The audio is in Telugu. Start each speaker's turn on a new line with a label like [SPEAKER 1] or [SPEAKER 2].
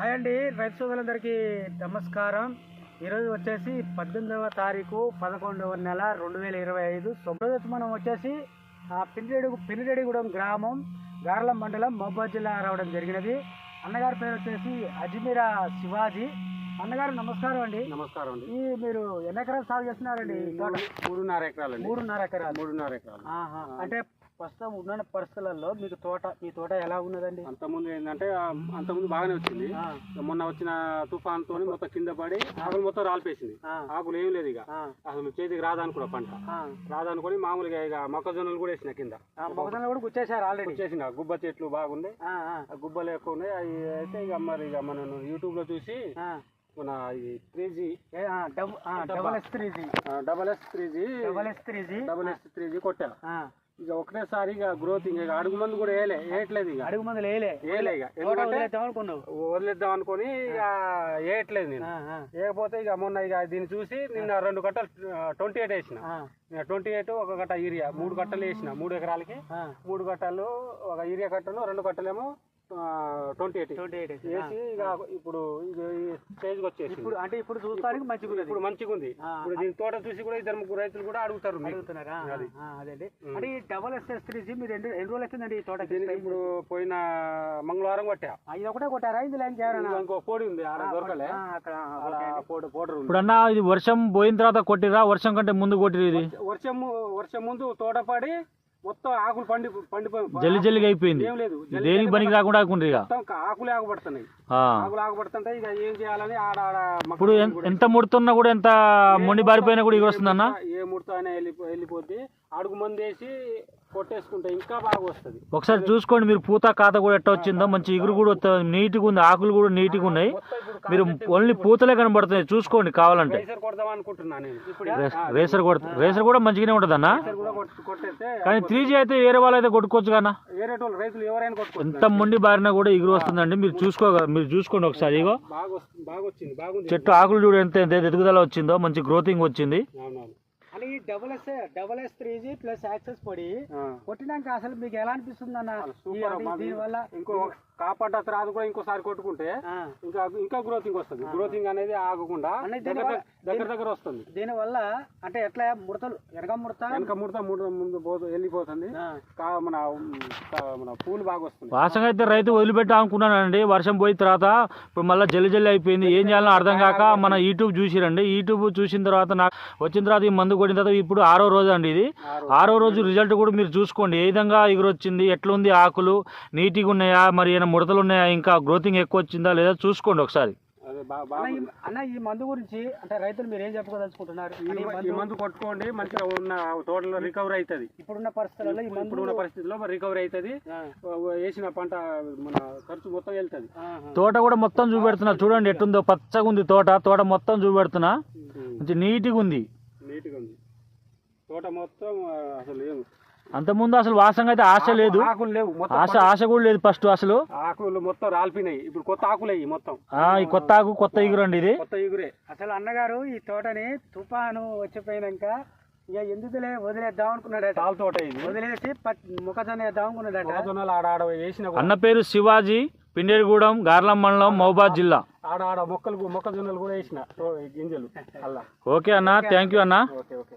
[SPEAKER 1] హాయ్ అండి రైతు సోదరులందరికీ నమస్కారం. ఈరోజు వచ్చేసి పద్దెనిమిదవ తారీఖు పదకొండవ నెల రెండు వేల ఇరవై ఐదు. రోజు మనం వచ్చేసి ఆ, పినిరెడ్డి పినిరెడ్డిగూడెం గ్రామం గార్లం మండలం మహబాద్ జిల్లా రావడం జరిగినది. అన్నగారి పేరు వచ్చేసి అజ్మీరా శివాజీ. అన్నగారు నమస్కారం అండి.
[SPEAKER 2] నమస్కారం అండి.
[SPEAKER 1] ఈ మీరు ఎన్ని ఎకరాలు సాగు చేస్తున్నారండి
[SPEAKER 2] మూడున్నర ఎకరాలండి.
[SPEAKER 1] మూడున్నర ఎకరాలు.
[SPEAKER 2] మూడున్నర ఎకరాలు.
[SPEAKER 1] అంటే ప్రస్తుతం ఉన్న పరిస్థితులలో మీకు తోట మీ తోట ఎలా ఉన్నదండి?
[SPEAKER 2] అంతకుముందు ఏంటంటే అంతకుముందు బాగానే వచ్చింది. మొన్న వచ్చిన తుఫాన్ తోని మొత్తం కింద పడి ఆకులు మొత్తం రాలిపేసింది ఆకులు ఏం లేదు ఇక. అసలు చేతికి రాదనుకున్న పంట. రాదనుకొని మామూలుగా ఇక మొక్కజొన్నలు కూడా వేసిన కింద.
[SPEAKER 1] మొక్కజొన్న కూడా గుచ్చేసారు ఆల్రెడీ
[SPEAKER 2] వచ్చేసిన గుబ్బ చెట్లు బాగుండే. గుబ్బలు ఎక్కువ ఉన్నాయి అవి అయితే ఇక మరి ఇక మనం యూట్యూబ్లో చూసి. మన ఈ three G
[SPEAKER 1] double S three G
[SPEAKER 2] double S three G
[SPEAKER 1] double S three G
[SPEAKER 2] double S three G కొట్టా ఇక ఒకటేసారి ఇక గ్రోతింగ్ ఇక అడుగు మంది కూడా వేయలే వేయట్లేదు ఇక.
[SPEAKER 1] అడుగు మందులు వేయలే.
[SPEAKER 2] వేయలే ఇక. ఎందుకంటే
[SPEAKER 1] వదిలేద్దాం అనుకున్నావు.
[SPEAKER 2] వదిలేద్దాం అనుకొని ఇక వేయట్లేదు నేను. వేయకపోతే ఇక మొన్న ఇక దీన్ని చూసి నిన్న రెండు కట్టలు ట్వంటీ ఎయిట్ వేసిన. ట్వంటీ ఎయిట్ ఒక కట్ట యూరియా మూడు కట్టలు వేసిన మూడు ఎకరాలకి. మూడు కట్టలు ఒక యూరియా కట్టలు రెండు కట్టలేమో ట్వంటీ ఎయిట్
[SPEAKER 1] ట్వంటీ ఎయిట్ వేసి.
[SPEAKER 2] ఇక ఇప్పుడు ఇది స్టేజ్కి వచ్చేసి
[SPEAKER 1] ఇప్పుడు అంటే ఇప్పుడు చూస్తానికి మంచిగా
[SPEAKER 2] ఇప్పుడు మంచిగా ఉంది. ఇప్పుడు దీని తోట చూసి కూడా ఇద్దరు ముగ్గురు రైతులు కూడా అడుగుతారు.
[SPEAKER 1] అడుగుతున్నారా? అదేండి అంటే ఈ double S S three G మీరు ఎన్ని ఎన్ని రోజులు వచ్చిందండి ఈ తోటకి?
[SPEAKER 2] దీనికి ఇప్పుడు పోయిన మంగళవారం కొట్టా.
[SPEAKER 1] ఇది ఒకటే కొట్టారా? ఇందులో ఇంకేమైనా
[SPEAKER 2] ఇంకో కోడి ఉంది ఆడ దొరకలే.
[SPEAKER 1] ఆ, అక్కడ.
[SPEAKER 2] పౌడర్ ఉంది.
[SPEAKER 3] ఇప్పుడన్నా ఇది వర్షం పోయిన తర్వాత కొట్టిరా? వర్షం కంటే ముందు కొట్టిరు ఇది.
[SPEAKER 2] వర్షం వర్షం ముందు తోటపడి మొత్తం ఆకులు పండి పండిపోయి
[SPEAKER 3] జల్లి జల్లిగా అయిపోయింది.
[SPEAKER 2] ఏం లేదు.
[SPEAKER 3] దేనికి పనికి రాకుండా ఆకుండ్రు ఇక?
[SPEAKER 2] మొత్తం ఆకులు ఆకుపడుతున్నాయి.
[SPEAKER 3] ఆ.
[SPEAKER 2] ఆకులు ఆకుపడుతుంటే ఇక ఏం చేయాలని ఆడ ఆడ
[SPEAKER 3] ఇప్పుడు ఎంత ముడుతున్నా కూడా ఎంత మొండి బారిపోయినా కూడా ఎగురు వస్తుందన్న
[SPEAKER 2] ఏ ముడత అయినా వెళ్ళిపో వెళ్ళిపోద్ది. అడుగు మంది వేసి కొట్టేసుకుంటే ఇంకా బాగా వస్తుంది.
[SPEAKER 3] ఒకసారి చూసుకోండి మీరు పూత కాత కూడా ఎట్ట వచ్చిందో మంచి ఎగురు కూడా వస్తుంది నీట్గా ఉంది ఆకులు కూడా నీట్గా ఉన్నాయి. మీరు ఓన్లీ పూతలే కనబడుతున్నాయి చూసుకోండి కావాలంటే.
[SPEAKER 2] రైసర్ కొడదాం అనుకుంటున్నా నేను.
[SPEAKER 3] రేసర్ కొడ రేసర్ కూడా మంచిగానే ఉంటుంది అన్న. కానీ త్రీ జీ అయితే వేరే వాళ్ళు అయితే కొట్టుకోవచ్చు
[SPEAKER 2] వేరే రైతులు ఎవరైనా
[SPEAKER 3] ఎంత మొండి బారినా కూడా ఎగురు వస్తుందండి. మీరు చూసుకో మీరు చూసుకోండి ఒకసారి ఇగో. చెట్టు ఆకులు చూడు ఎంత ఎదుగుదల వచ్చిందో మంచి గ్రోతింగ్ వచ్చింది.
[SPEAKER 1] ఈ double S double S three G plus access పొడి. కొట్టినాక అసలు మీకు ఎలా అనిపిస్తుంది అన్న. దీని వల్ల
[SPEAKER 2] ఇంకో కాపాట తర్వాత కూడా ఇంకోసారి కొట్టుకుంటే ఇంకా ఇంకా గ్రోతింగ్ వస్తుంది. గ్రోతింగ్ అనేది ఆగకుండా దగ్గర దగ్గర వస్తుంది.
[SPEAKER 1] దీని వల్ల అంటే ఎట్లా ముడతలు వెనక ముడత?
[SPEAKER 2] వెనక ముడత ముడత ముందు పోతు వెళ్ళిపోతుంది. మన మన పూలు బాగా వస్తుంది
[SPEAKER 3] వాసంగా అయితే రైతు వదిలిపెట్టా అనుకున్నానండి. వర్షం పోయిన తర్వాత ఇప్పుడు మళ్ళీ జల్లి జల్లి అయిపోయింది. ఏం చేయాలో అర్థం కాక మన యూట్యూబ్ చూసిరండి. యూట్యూబ్ చూసిన తర్వాత నాకు వచ్చిన తర్వాత ఈ మందు కొట్టిన తర్వాత ఇప్పుడు ఆరో రోజు అండి ఇది.
[SPEAKER 2] ఆరో
[SPEAKER 3] రోజు. రిజల్ట్ కూడా మీరు చూసుకోండి. ఏ విధంగా ఎగురొచ్చింది? ఎట్లుంది ఆకులు? నీట్గా ఉన్నాయా? మరి ఏమైనా ముడతలు ఉన్నాయా? ఇంకా గ్రోతింగ్ ఎక్కువ వచ్చిందా లేదా చూసుకోండి ఒకసారి.
[SPEAKER 1] అన్న ఈ- మందు గురించి అంటే రైతులు మీరు ఏం చెప్పుకోదలుచుకుంటున్నారు
[SPEAKER 2] ఈ
[SPEAKER 1] మందు
[SPEAKER 2] కొట్టుకోండి మంచిగా ఉన్న తోటలో రికవర్ అవుతుంది
[SPEAKER 1] ఇప్పుడున్న పరిస్థితులలో ఈ మందు
[SPEAKER 2] ఇప్పుడున్న పరిస్థితిలో రికవర్ అవుతుంది వేసిన పంట మన ఖర్చు మొత్తం వెళ్తుంది.
[SPEAKER 3] తోట కూడా మొత్తం చూపెడుతున్నా చూడండి ఎట్టుందో పచ్చగా ఉంది తోట. తోట మొత్తం చూపెడుతున్నా. మంచి నీట్గా ఉంది.
[SPEAKER 2] తోట మొత్తం అసలు ఏం.
[SPEAKER 3] అంతకుముందు అసలు వాసంగా అయితే ఆశ లేదు.
[SPEAKER 2] ఆకులు లేవు మొత్తం
[SPEAKER 3] ఆశ ఆశ కూడా లేదు ఫస్ట్ అసలు.
[SPEAKER 2] ఆకులు మొత్తం రాలిపోయినాయి. ఇప్పుడు కొత్త ఆకులు అయ్యి మొత్తం.
[SPEAKER 3] ఆ, ఈ కొత్త ఆకు కొత్త ఎగురండి ఇది.
[SPEAKER 2] కొత్త ఎగురే
[SPEAKER 1] అసలు అన్నగారు ఈ తోటని తుఫాను వచ్చిపోయినాక ఇక ఎందుకులే వదిలేద్దాం అనుకున్నాడట.
[SPEAKER 2] తాల్ తోట ఇది.
[SPEAKER 1] వదిలేసి పత్- మొక్కజొన్న వేద్దాం అనుకున్నాడట.
[SPEAKER 2] మొక్కజొన్నలు ఆడ ఆడ వేసిన కూడా.
[SPEAKER 3] అన్న పేరు శివాజీ పిండేరిగూడెం గార్లం మండలం మహబాద్ జిల్లా.
[SPEAKER 2] ఆడ ఆడ మొక్కలు మొక్కజొన్నలు కూడా వేసిన గింజలు. అలా
[SPEAKER 3] ఓకే అన్న. థ్యాంక్ యూ అన్న.
[SPEAKER 2] Okay okay.